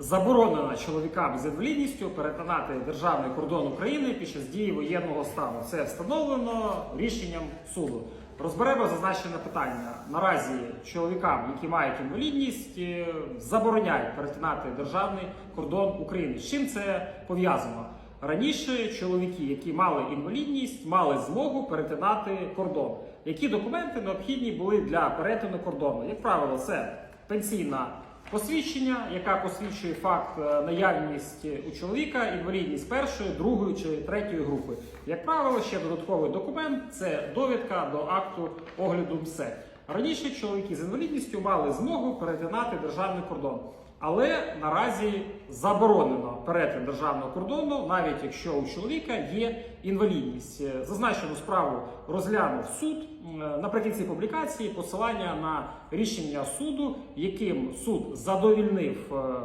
Заборонено чоловікам з інвалідністю перетинати державний кордон України під час дії воєнного стану. Це встановлено рішенням суду. Розберемо зазначене питання. Наразі чоловікам, які мають інвалідність, е, забороняють перетинати державний кордон України. З чим це пов'язано? Раніше чоловіки, які мали інвалідність, мали змогу перетинати кордон. Які документи необхідні були для перетину кордону? Як правило, це пенсійна посвідчення, яка посвідчує факт е, наявність у чоловіка інвалідність першої, другої чи третьої групи. Як правило, ще додатковий документ це довідка до акту огляду МСЕК. Раніше чоловіки з інвалідністю мали змогу перетинати державний кордон. Але наразі заборонено перетин державного кордону, навіть якщо у чоловіка є інвалідність. Е, Зазначену справу розглянув суд М, наприкінці публікації посилання на рішення суду, яким суд задовільнив е,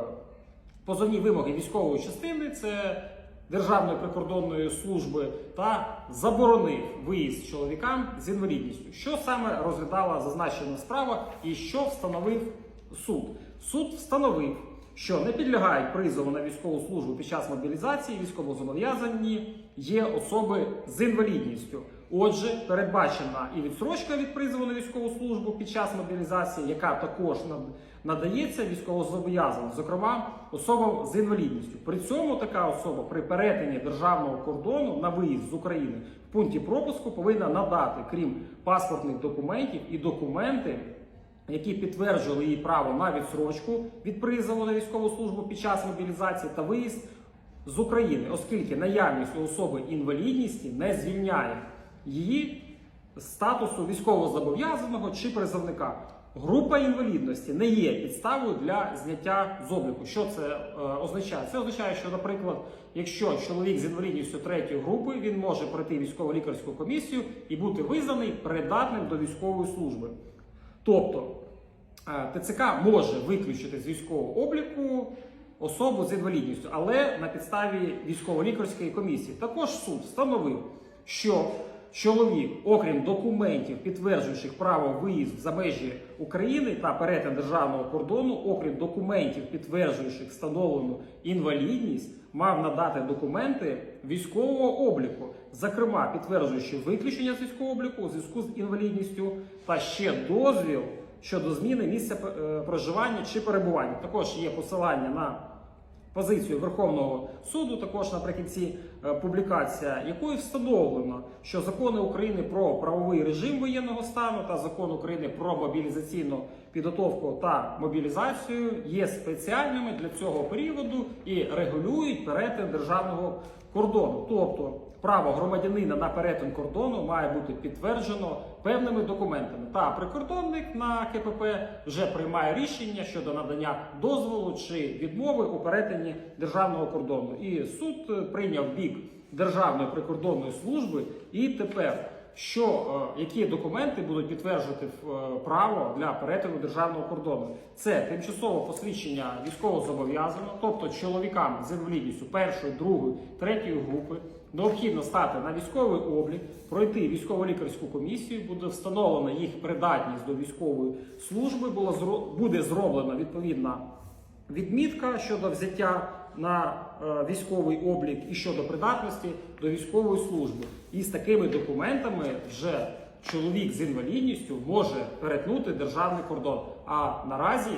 позовні вимоги військової частини. Це Державної прикордонної служби та заборонив виїзд чоловікам з інвалідністю. Що саме розглядала зазначена справа і що встановив суд? Суд встановив, що не підлягають призову на військову службу під час мобілізації, військовозобов'язані є особи з інвалідністю. Отже, передбачена і відсрочка від призову на військову службу під час мобілізації, яка також надається військовозобов'язаним, зокрема особам з інвалідністю. При цьому така особа при перетині державного кордону на виїзд з України в пункті пропуску повинна надати, крім паспортних документів, і документи, які підтверджували її право на відсрочку від призову на військову службу під час мобілізації та виїзд з України, оскільки наявність у особи інвалідності не звільняє її статусу військовозобов'язаного чи призовника. Група інвалідності не є підставою для зняття з обліку. Що це е, означає? Це означає, що, наприклад, якщо чоловік з інвалідністю третьої групи, він може пройти військово-лікарську комісію і бути визнаний придатним до військової служби. Тобто е, ТЦК може виключити з військового обліку особу з інвалідністю, але на підставі військово-лікарської комісії. Також суд встановив, що чоловік, окрім документів, підтверджуючих право виїзд за межі України та перетин державного кордону, окрім документів, підтверджуючих встановлену інвалідність, мав надати документи військового обліку, зокрема підтверджуючи виключення з військового обліку у зв'язку з інвалідністю та ще дозвіл щодо зміни місця е, проживання чи перебування. Також є посилання на позицію Верховного суду, також наприкінці е, публікація, якою встановлено, що закони України про правовий режим воєнного стану та закон України про мобілізаційну підготовку та мобілізацію є спеціальними для цього періоду і регулюють перетин державного кордону. Тобто право громадянина на перетин кордону має бути підтверджено певними документами. Та прикордонник на КПП вже приймає рішення щодо надання дозволу чи відмови у перетині державного кордону. І суд е, прийняв бік Державної прикордонної служби і тепер. Що е, які документи будуть підтверджувати е, право для перетину державного кордону? Це тимчасове посвідчення військовозобов'язаного, тобто чоловікам з інвалідністю першої, другої, третьої групи, необхідно стати на військовий облік, пройти військово-лікарську комісію, буде встановлена їх придатність до військової служби. Зро- буде зроблена відповідна відмітка щодо взяття на е, військовий облік і щодо придатності до військової служби. І з такими документами вже чоловік з інвалідністю може перетнути державний кордон. А наразі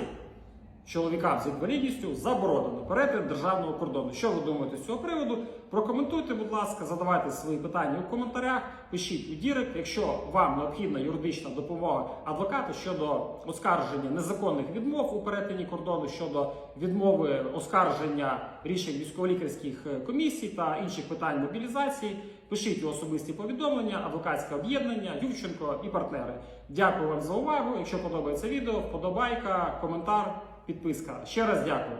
чоловікам з інвалідністю заборонено перетин державного кордону. Що ви думаєте з цього приводу? Прокоментуйте, будь ласка, задавайте свої питання у коментарях, пишіть у Дірект. Якщо вам необхідна юридична допомога адвоката щодо оскарження незаконних відмов у перетині кордону, щодо відмови оскарження рішень військово-лікарських е, комісій та інших питань мобілізації, пишіть у особисті повідомлення, адвокатське об'єднання, Ювченко і партнери. Дякую вам за увагу. Якщо подобається відео, вподобайка, коментар, підписка. Ще раз дякую.